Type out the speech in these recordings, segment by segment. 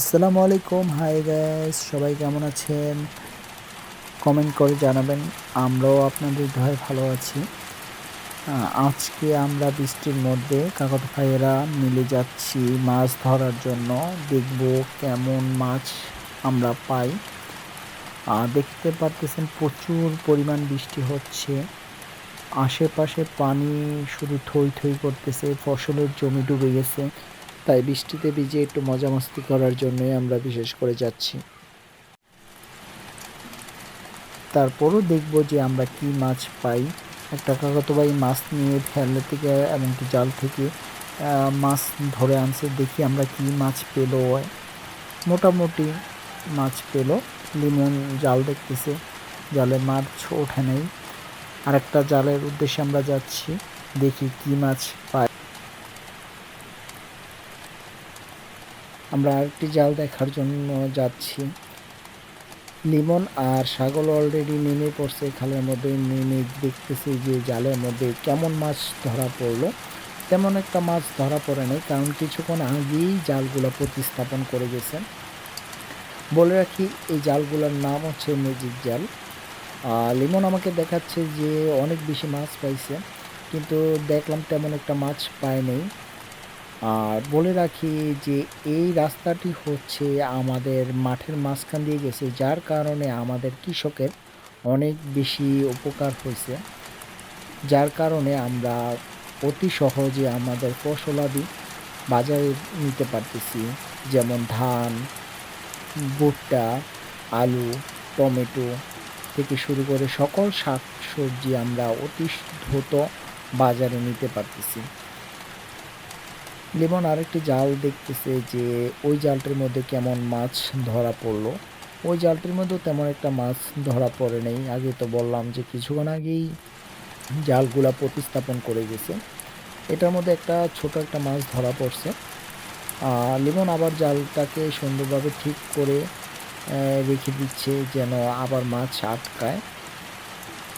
আসসালামু আলাইকুম। High gas সবাই কেমন আছেন? কমেন্ট করে জানাবেন, আমরাও আপনাদের দয় ভালো আছি। আজকে আমরা বৃষ্টির মধ্যে কাকত ভাইয়েরা মিলে যাচ্ছি মাছ ধরার জন্য। দেখব কেমন মাছ আমরা পাই। দেখতে পারতেছেন প্রচুর পরিমাণ বৃষ্টি হচ্ছে। আশেপাশে পানি শুধু থই থই করতেছে, ফসলের জমি ডুবে গেছে। তাই বৃষ্টিতে ভিজে একটু মজা মস্তি করার জন্যই আমরা বিশেষ করে যাচ্ছি। তারপরও দেখব যে আমরা কি মাছ পাই। একটা কাকাতোবাই মাছ নিয়ে ফেলে থেকে এমনকি জাল থেকে মাছ ধরে আনছে, দেখি আমরা কি মাছ পেল। মোটামুটি মাছ পেল, লিমন জাল দেখতেছে, জালে মাছ ওঠে নাই। আরেকটা জালের উদ্দেশ্যে আমরা যাচ্ছি, দেখি কি মাছ পাই আমরা আরেকটি জাল দেখার জন্য যাচ্ছি। লিমন আর সাগর অলরেডি নেমে পড়ছে খালের মধ্যে, নেমে দেখতেছি যে জালের মধ্যে কেমন মাছ ধরা পড়ল। তেমন একটা মাছ ধরা পড়ে নাই, কারণ কিছুক্ষণ আগেই জালগুলো প্রতিস্থাপন করে গেছেন বলে রাখি, এই জালগুলোর নাম হচ্ছে ম্যাজিক জাল। আর লিমন আমাকে দেখাচ্ছে যে অনেক বেশি মাছ পাইছে, কিন্তু দেখলাম তেমন একটা মাছ পায় নাই। আর বলে রাখি যে এই রাস্তাটি হচ্ছে আমাদের মাঠের মাঝখান দিয়ে গেছে, যার কারণে আমাদের কৃষকের অনেক বেশি উপকার হয়েছে। যার কারণে আমরা অতি সহজে আমাদের ফসলাদি বাজারে নিতে পারতেছি, যেমন ধান, ভুট্টা, আলু, টমেটো থেকে শুরু করে সকল শাক সবজি আমরা অতি দ্রুত বাজারে নিতে পারতেছি। লিমন আরেকটি জাল দেখতেছে যে ওই জালটির মধ্যে কেমন মাছ ধরা পড়ল। ওই জালটির মধ্যেও তেমন একটা মাছ ধরা পড়ে নেই। আগে তো বললাম যে কিছুক্ষণ আগেই জালগুলা প্রতিস্থাপন করে গেছে। এটার মধ্যে একটা ছোট একটা মাছ ধরা পড়ছে। আর লিমন আবার জালটাকে সুন্দরভাবে ঠিক করে রেখে দিচ্ছে যেন আবার মাছ আটকায়।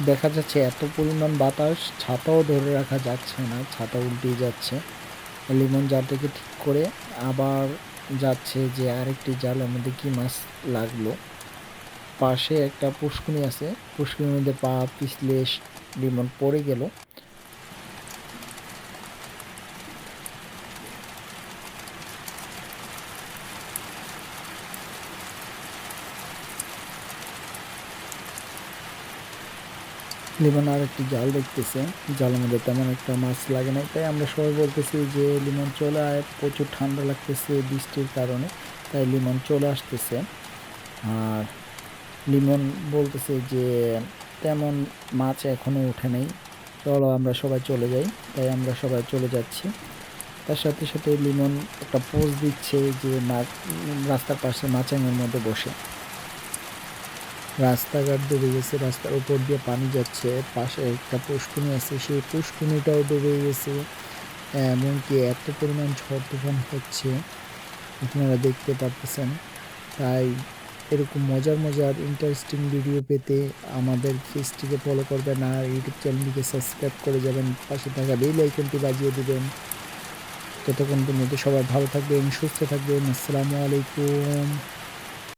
দেখা যাচ্ছে এত পরিমাণ বাতাস, ছাতাও ধরে রাখা যাচ্ছে না, ছাতা উল্টে যাচ্ছে। লিমন জালটাকে ঠিক করে আবার যাচ্ছে যে আরেকটি জালের মধ্যে কি মাছ লাগল। পাশে একটা পুষ্কুনি আছে পুষ্কুনির মধ্যে পা পিছলে লিমন পড়ে গেল। লিমন আর একটি জাল দেখতেছে। জালের মধ্যে তেমন একটা মাছ লাগে নাই। তাই আমরা সবাই বলতেছি যে লিমন চলে আয়, প্রচুর ঠান্ডা লাগতেছে বৃষ্টির কারণে, তাই লিমন চলে আসতেছে। আর লিমন বলতেছে যে তেমন মাছ এখনও ওঠে নাই। চলো আমরা সবাই চলে যাই। তাই আমরা সবাই চলে যাচ্ছি। তার সাথে সাথে লিমন একটা পোজ দিচ্ছে যে মাছ রাস্তার পাশে মাচাঙের মধ্যে বসে। রাস্তাঘাট ডুবে গেছে, রাস্তার উপর দিয়ে পানি যাচ্ছে, পাশে একটা পুষ্কুনি আছে, সেই পুষ্কুনিটাও ডুবে গেছে, এমনকি এত পরিমাণ ঝড় তুফান হচ্ছে, আপনারা দেখতে পারতেছেন। তাই এরকম মজার মজার ইন্টারেস্টিং ভিডিও পেতে আমাদের ফেসটিকে ফলো করবেন আর ইউটিউব চ্যানেলটিকে সাবস্ক্রাইব করে যাবেন, পাশে থাকা বেল আইকনটি বাজিয়ে দিবেন। ততক্ষণ পর্যন্ত সবাই ভালো থাকবেন, সুস্থ থাকবেন, আসসালামু আলাইকুম।